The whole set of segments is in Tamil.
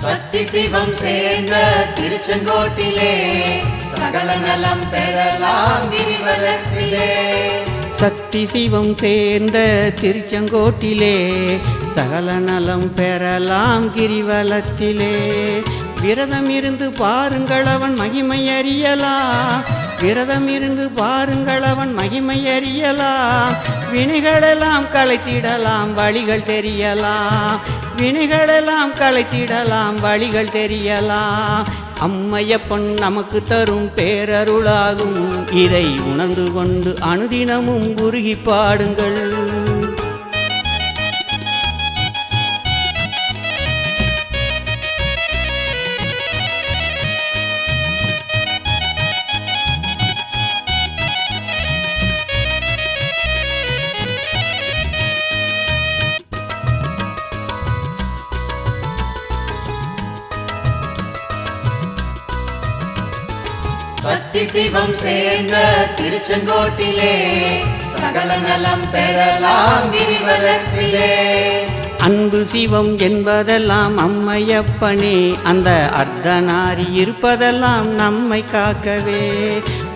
சக்தி சிவம் சேர்ந்த திருச்செங்கோட்டிலே சகல நலம் பெறலாம் கிரிவலத்திலே. சக்தி சிவம் சேர்ந்த திருச்செங்கோட்டிலே சகல நலம் பெறலாம் கிரிவலத்திலே. விரதம் இருந்து பாருங்கள் அவன் மகிமை அறியலாம் விரதம் இருந்து பாருங்கள் அவன் மகிமை அறியலாம். வினைகளெல்லாம் களைத்திடலாம் வழிகள் தெரியலாம். வினைகளெல்லாம் களைத்திடலாம் வழிகள் தெரியலாம். அம்மையப்பன் நமக்கு தரும் பேரருளாகும். இதை உணர்ந்து கொண்டு அனுதினமும் குறுகி பாடுங்கள். சக்தி சிவம் சேர்ந்த திருச்செங்கோட்டிலே சகல நலம் பெறலாம் விரிவலத்திலே அன்பு சிவம் என்பதெல்லாம் அம்மையப்பனே அந்த அர்த்தநாரி இருப்பதெல்லாம் நம்மை காக்கவே.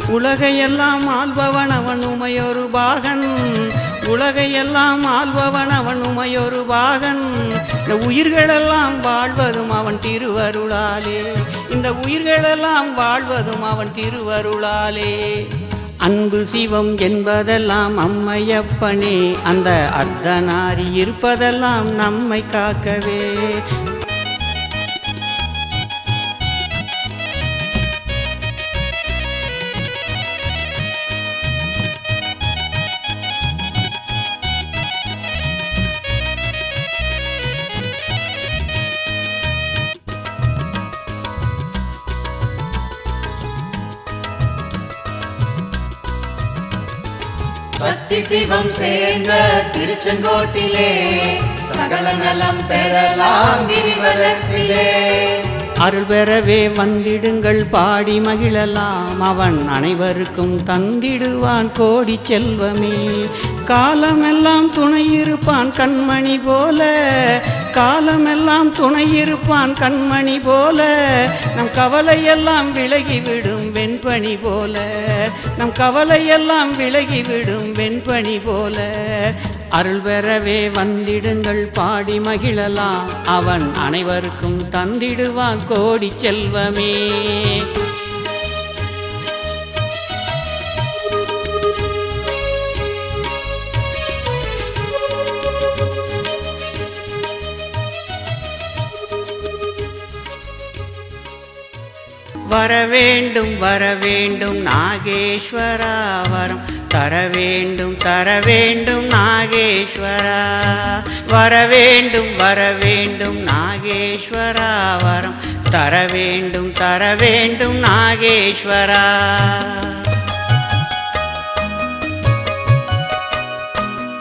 உலகையெல்லாம் ஆள்பவன் அவன் உமையொரு பாகன் உலகையெல்லாம் ஆள்பவன் அவன் உமையொரு பாகன் இந்த உயிர்களெல்லாம் வாழ்வதும் அவன் திருவருளாலே. இந்த உயிர்களெல்லாம் வாழ்வதும் அவன் திருவருளாலே. அன்பு சிவம் என்பதெல்லாம் அம்மையப்பனே. அந்த அர்த்தநாரி இருப்பதெல்லாம் நம்மை காக்கவே. சக்தி சிவம் சேர்ந்த திருச்செங்கோட்டிலே சகல நலம் பெறலாம் விரிவலத்திலே அருள் பெறவே வந்திடுங்கள் பாடி மகிழலாம். அவன் அனைவருக்கும் தந்திடுவான் கோடி செல்வமே. காலமெல்லாம் துணையிருப்பான் கண்மணி போல. காலமெல்லாம் துணையிருப்பான் கண்மணி போல. நம் கவலையெல்லாம் விலகிவிடும் வெண்பணி போல. நம் கவலையெல்லாம் விலகிவிடும் வெண்பணி போல. அருள் பெறவே வந்திடுங்கள் பாடி மகிழலாம். அவன் அனைவருக்கும் தந்திடுவான் கோடி செல்வமே. வரவேண்டும் வரவேண்டும் நாகேஸ்வரா வரம். தர வேண்டும் தர வேண்டும் நாகேஸ்வரா. வரவேண்டும் வரவேண்டும் நாகேஸ்வரா வரம். தர வேண்டும் தர வேண்டும் நாகேஸ்வரா.